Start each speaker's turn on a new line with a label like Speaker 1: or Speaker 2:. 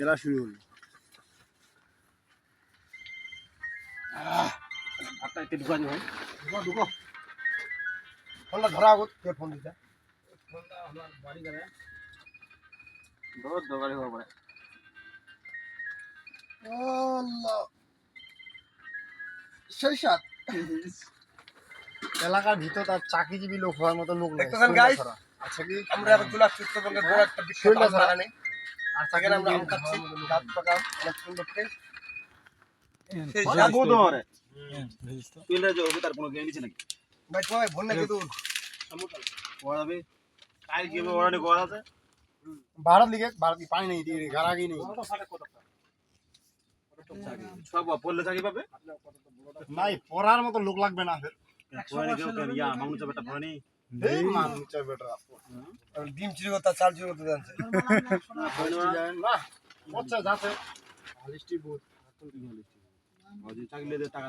Speaker 1: খেলা শুরু হলো।
Speaker 2: আটটা একটু ঢুকানি হয়
Speaker 1: ঢুকো ঢুকো ফোনটা ধরা আগত কে ফোন দিছে?
Speaker 2: বহুত দরকারি হওয়া পড়ে
Speaker 1: সেই সাত এলাকার ভিতর তার চাকরিজীবী লোক হওয়ার মতো লোক নাই। আচ্ছা কি?
Speaker 3: আমরা চলে আসছি বড় একটা বিখ্যাত
Speaker 1: আর
Speaker 3: সেখানে আমরা আম খাচ্ছি গাছ পাকা অনেক সুন্দর টেস্ট সেই স্বাদ।
Speaker 2: বহুত দরে তুইলে যে ওকে তার কোনো জ্ঞান দিছে নাকি
Speaker 3: ভাই তোমায় ভোর নাকি তুই
Speaker 2: ওরা যাবে কাল কি হবে ওরা গোয়া আছে
Speaker 1: भारत लिखे भारत की पानी नहीं थी घरा की नहीं
Speaker 2: সব পড়লে চাকরি পাবে
Speaker 1: নাই পড়ার মতো লোক লাগবে না ফের
Speaker 2: পড়ানি কেউ কেন ইয়া মানুষ বেটা পড়ানি
Speaker 3: ডিম চুরি করতে চাল চুরি করতে জানছে
Speaker 1: না আচ্ছা
Speaker 2: লেগে টাকা